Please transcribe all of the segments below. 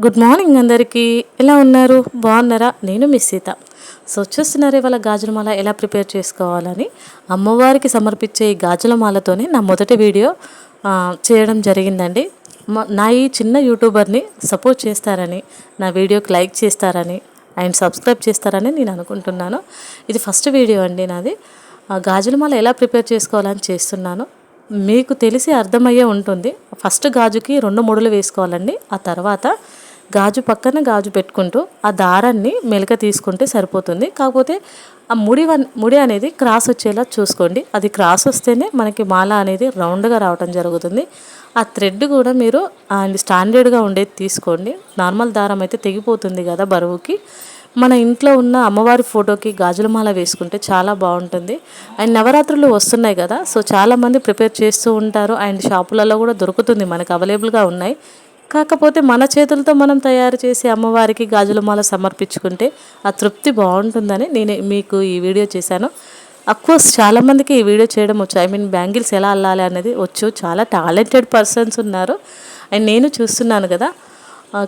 Good morning అందరికీ. ఎలా ఉన్నారు? బాగున్నారా? నేను మిస్ సీత. సో చూస్తున్నారు ఇవాళ గాజుల మాల ఎలా ప్రిపేర్ చేసుకోవాలని? అమ్మవారికి సమర్పించే ఈ గాజుల మాలతోనే నా మొదటి వీడియో చేయడం జరిగిందండి. నా ఈ చిన్న యూట్యూబర్ని సపోర్ట్ చేస్తారని నా వీడియోకి లైక్ చేస్తారని అండ్ సబ్స్క్రైబ్ చేస్తారని నేను అనుకుంటున్నాను. ఇది ఫస్ట్ వీడియో అండి నాది. ఆ, గాజుల మాల ఎలా ప్రిపేర్ చేసుకోవాలని చేస్తున్నాను. మీకు తెలిసి అర్థమయ్యే ఉంటుంది. ఫస్ట్ గాజుకి రెండు ముడులు వేసుకోవాలండి. ఆ తర్వాత గాజు పక్కన గాజు పెట్టుకుంటూ ఆ దారాన్ని మెలక తీసుకుంటే సరిపోతుంది. కాకపోతే ఆ ముడి వన్ ముడి అనేది క్రాస్ వచ్చేలా చూసుకోండి. అది క్రాస్ వస్తేనే మనకి మాల అనేది రౌండ్గా రావటం జరుగుతుంది. ఆ థ్రెడ్ కూడా మీరు అండ్ స్టాండర్డ్గా ఉండేది తీసుకోండి. నార్మల్ దారం అయితే తెగిపోతుంది కదా బరువుకి. మన ఇంట్లో ఉన్న అమ్మవారి ఫోటోకి గాజుల మాల వేసుకుంటే చాలా బాగుంటుంది. అండ్ నవరాత్రులు వస్తున్నాయి కదా సో చాలామంది ప్రిపేర్ చేస్తూ ఉంటారు. అండ్ షాపులలో కూడా దొరుకుతుంది మనకు అవైలబుల్గా ఉన్నాయి. కాకపోతే మన చేతులతో మనం తయారు చేసి అమ్మవారికి గాజుల మాల సమర్పించుకుంటే ఆ తృప్తి బాగుంటుందని నేను మీకు ఈ వీడియో చేశాను. అఫ్కోర్స్ చాలామందికి ఈ వీడియో చేయడం వచ్చు. ఐ మీన్ బ్యాంగిల్స్ ఎలా అల్లాలి అనేది వచ్చు. చాలా టాలెంటెడ్ పర్సన్స్ ఉన్నారు. అండ్ నేను చూస్తున్నాను కదా.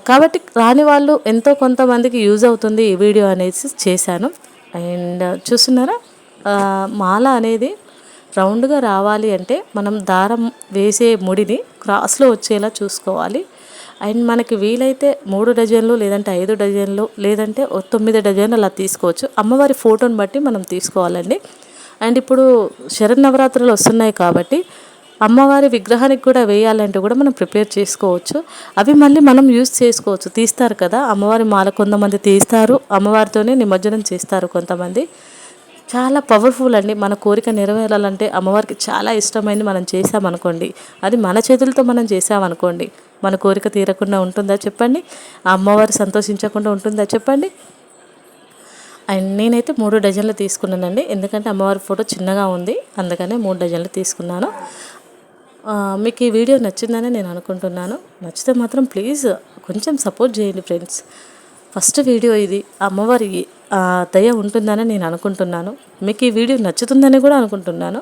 కాబట్టి రాని వాళ్ళు ఎంతో కొంతమందికి యూజ్ అవుతుంది ఈ వీడియో అనేసి చేశాను. అండ్ చూస్తున్నారా? మాల అనేది రౌండ్గా రావాలి అంటే మనం దారం వేసే ముడిని క్రాస్లో వచ్చేలా చూసుకోవాలి. అండ్ మనకి వీలైతే మూడు డజన్లు లేదంటే ఐదు డజన్లు లేదంటే తొమ్మిది డజన్లు అలా తీసుకోవచ్చు. అమ్మవారి ఫోటోని బట్టి మనం తీసుకోవాలండి. అండ్ ఇప్పుడు శరన్నవరాత్రులు వస్తున్నాయి కాబట్టి అమ్మవారి విగ్రహానికి కూడా వేయాలంటే కూడా మనం ప్రిపేర్ చేసుకోవచ్చు. అవి మళ్ళీ మనం యూజ్ చేసుకోవచ్చు. తీస్తారు కదా అమ్మవారి మాల కొంతమంది తీస్తారు అమ్మవారితోనే నిమజ్జనం చేస్తారు కొంతమంది. చాలా పవర్ఫుల్ అండి. మన కోరిక నెరవేరాలంటే అమ్మవారికి చాలా ఇష్టమైంది మనం చేసామనుకోండి అది మన చేతులతో మనం చేసామనుకోండి మన కోరిక తీరకుండా ఉంటుందా చెప్పండి? ఆ అమ్మవారు సంతోషించకుండా ఉంటుందా చెప్పండి? అండ్ నేనైతే మూడు డజన్లు తీసుకున్నానండి. ఎందుకంటే అమ్మవారి ఫోటో చిన్నగా ఉంది. అందుకనే మూడు డజన్లు తీసుకున్నాను. మీకు ఈ వీడియో నచ్చిందని నేను అనుకుంటున్నాను. నచ్చితే మాత్రం ప్లీజ్ కొంచెం సపోర్ట్ చేయండి ఫ్రెండ్స్. ఫస్ట్ వీడియో ఇది. అమ్మవారి దయ ఉంటుందని నేను అనుకుంటున్నాను. మీకు ఈ వీడియో నచ్చుతుందని కూడా అనుకుంటున్నాను.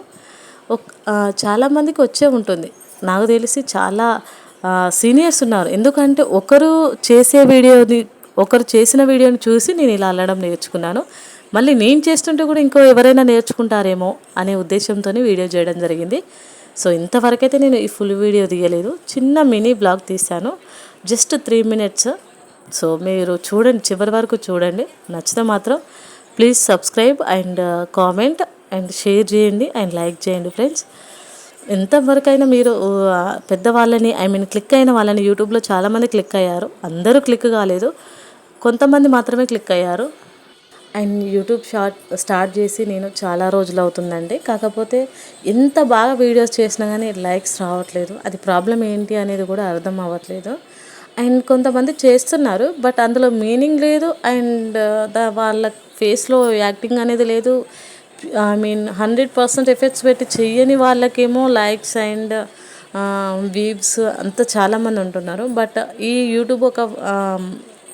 చాలామందికి వచ్చే ఉంటుంది. నాకు తెలిసి చాలా సీనియర్స్ ఉన్నారు. ఎందుకంటే ఒకరు చేసే వీడియోని ఒకరు చేసిన వీడియోని చూసి నేను ఇలా అల్లడం నేర్చుకున్నాను. మళ్ళీ నేను చేస్తుంటే కూడా ఇంకో ఎవరైనా నేర్చుకుంటారేమో అనే ఉద్దేశంతో వీడియో చేయడం జరిగింది. సో ఇంతవరకైతే నేను ఈ ఫుల్ వీడియో తీయలేదు. చిన్న మినీ బ్లాగ్ తీశాను. Just three minutes. సో మీరు చూడండి చివరి వరకు చూడండి. నచ్చితే మాత్రం please subscribe and comment and share చేయండి అండ్ లైక్ చేయండి ఫ్రెండ్స్ ఎంతవరకైనా మీరు పెద్దవాళ్ళని ఐ మీన్ క్లిక్ అయిన వాళ్ళని యూట్యూబ్లో చాలామంది క్లిక్ అయ్యారు. అందరూ క్లిక్ కాలేదు. కొంతమంది మాత్రమే క్లిక్ అయ్యారు. అండ్ యూట్యూబ్ షార్ట్ స్టార్ట్ చేసి నేను చాలా రోజులు అవుతుందండి. కాకపోతే ఎంత బాగా వీడియోస్ చేసినా కానీ లైక్స్ రావట్లేదు. అది ప్రాబ్లం ఏంటి అనేది కూడా అర్థం అవ్వట్లేదు. అండ్ కొంతమంది చేస్తున్నారు బట్ అందులో మీనింగ్ లేదు అండ్ uh, ద వాళ్ళ ఫేస్లో యాక్టింగ్ అనేది లేదు. I mean hundred percent effects పెట్టి చెయ్యని వాళ్ళకేమో లైక్స్ అండ్ వీవ్స్ అంతా చాలామంది ఉంటున్నారు. బట్ ఈ యూట్యూబ్ ఒక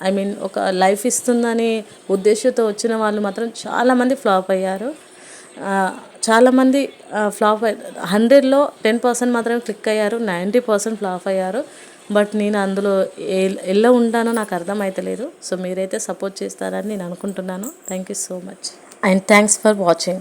ఐ మీన్ ఒక లైఫ్ ఇస్తుందని ఉద్దేశంతో వచ్చిన వాళ్ళు మాత్రం చాలామంది ఫ్లాప్ అయ్యారు. చాలామంది ఫ్లాప్ హండ్రెడ్లో టెన్ పర్సెంట్ మాత్రమే క్లిక్ అయ్యారు నైంటీ పర్సెంట్ ఫ్లాప్ అయ్యారు. బట్ నేను అందులో ఎలా ఉంటానో నాకు అర్థమవుతలేదు సో మీరైతే సపోర్ట్ చేస్తారని నేను అనుకుంటున్నాను. Thank you so much and thanks for watching